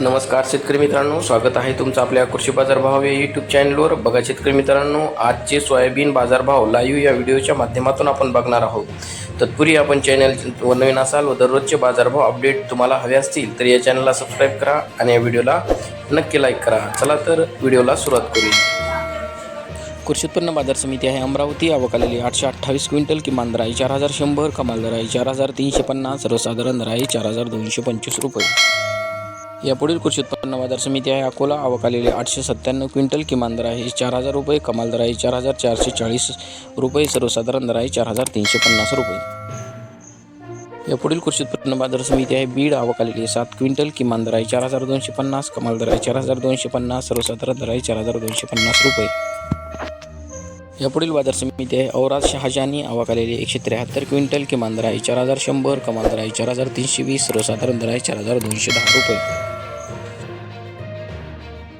नमस्कार शेतकरी मित्रांनो स्वागत आहे तुमचं आपल्या कृषी बाजार भाव या यूट्यूब चॅनलवर बघा शेतकरी मित्रांनो आजचे सोयाबीन बाजारभाव लाईव्ह या व्हिडिओच्या माध्यमातून आपण बघणार आहोत. तत्पूर्वी आपण चॅनल व नवीन असाल व दररोजचे बाजारभाव अपडेट तुम्हाला हवे असतील तर या चॅनलला सबस्क्राईब करा आणि या व्हिडिओला नक्की लाईक करा. चला तर व्हिडिओला सुरुवात करूया. कृषी उत्पन्न बाजार समिती आहे अमरावती. आवकालेली आठशे अठ्ठावीस क्विंटल किमान दर आहे चार हजार शंभर कमाल दर आहे चार हजार तीनशे पन्नास सर्वसाधारण दर आहे चार हजार दोनशे पंचवीस रुपये. यापुढील कृषी उत्पन्न बाजार समिती आहे. अकोला आवक आठशे सत्त्याण्णव क्विंटल किमान दर आहे. चार हजार रुपये कमाल दर आहे. चार हजार चारशे चाळीस रुपये सर्वसाधारण दर आहे. चार हजार तीनशे पन्नास रुपये. यापुढील कृषी उत्पन्न बाजार समिती आहे. बीड आवक सात क्विंटल किमान दर आहे. चार हजार दोनशे पन्नास कमाल दर आहे. चार हजार दोनशे पन्नास सर्वसाधारण दर आहे. चार हजार दोनशे पन्नास रुपये. यापुढील बाजार समिती आहे. औराज शहाजानी आवक एकशे त्र्याहत्तर क्विंटल किमान दर आहे. चार हजार शंभर कमाल दर आहे. चार हजार तीनशे वीस सर्वसाधारण दर आहे. चार हजार दोनशे दहा रुपये.